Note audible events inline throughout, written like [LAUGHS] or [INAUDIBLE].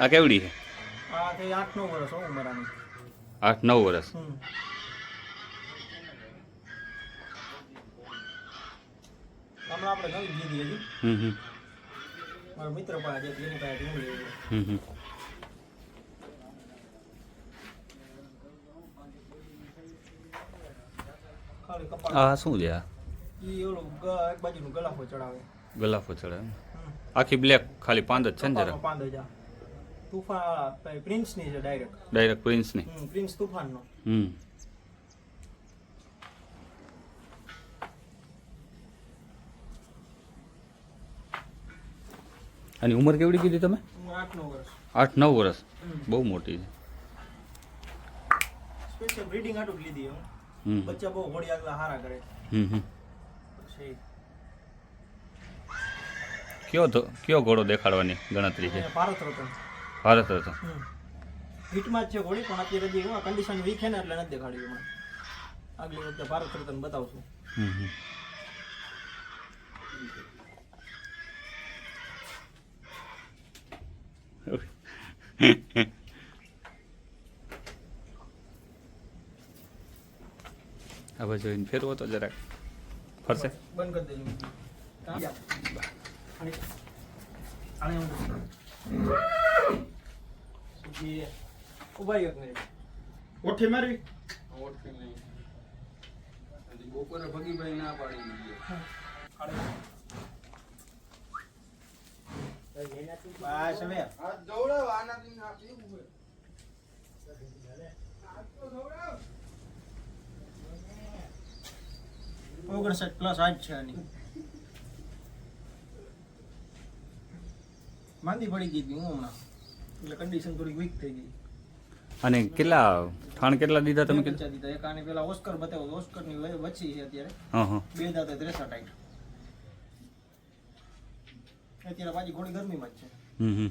આ કેવડી છે? આ કઈ આઠ નવ વર્ષ હો ઉંમરાની. આઠ નવ વર્ષ. હમ. હમણાં આપણે નવી લીધી હજી હમ હમ. મારો મિત્ર પાસે છે. એની પાસે ખાલી કપાળ. આ શું છે આ? ઈ ઓલું એક બાજુનું ગલાફો ચડાવે. ગલાફો આખી બ્લેક ખાલી પાંદ જ છે ને જરા કપાળમાં પાંદ હજાર તુફાન પ્રિન્સની છે ડાયરેક્ટ ડાયરેક્ટ પ્રિન્સની? હમ પ્રિન્સ તુફાનનો. હમ. આની ઉંમર કેવડી કીધી તમે? આઠ નવ વર્ષ. બહુ મોટી છે. સ્પેશિયલ બ્રીડિંગ હાટું લીધી હું. બચ્ચા બહુ ઘોડી આગલા હારા કરે. પછી કયો તો કયો ઘોડો દેખાડવાની ગણતરી છે? ભારત રતન. ભારત રત્ન. હિટમાં જ છે ઘોડી પણ અત્યારે હજી હું કન્ડિશન વીક છે ને એટલે નથી દેખાડ્યું હમણાં આગલી વખતે ભારત રતન બતાવશું. હમ. [LAUGHS] હવે જોઈને ફેરવો તો જરાક. ફરશે? બંધ કરી દેજો. કાં? જા. આને- આને હું સુખી ઊભા રહ્યો એક મિનિટ ઓઠી મારવી બપોરે ભગીભાઈ ના પાડી દીધી. બસ હવે. દોડાવ આનાથી ઓગણસાઠ પ્લસ આઠ છે આની. માંદી પડી ગઈ હતી હું હમણાં. એટલે કન્ડિશન થોડી વીક થઈ ગઈ. અને કેટલા ઠાણ કેટલા દીધા તમે કીધું? દીધા. એક આને પેલા ઓસ્કર બતાવો ઓસ્કરની વચ્ચી છે અત્યારે. હા હા. બે દાતે ત્રેસઠ ટાઈટ અત્યારે પાછી ઘોડી ગરમીમાં જ છે. હમ હમ.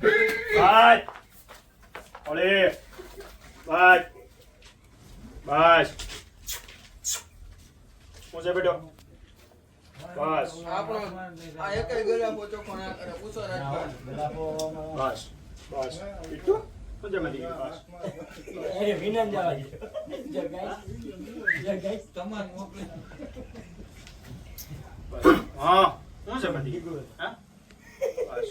બાજ ઓલે બાજ બાજ હું છે બેટો? બસ આપણો આ એકેય ગળા પોચો આ કરે? પૂછો રાખવાનો બસ બસ બીટુ હું બસ બસ હા. છે મળી હા? બસ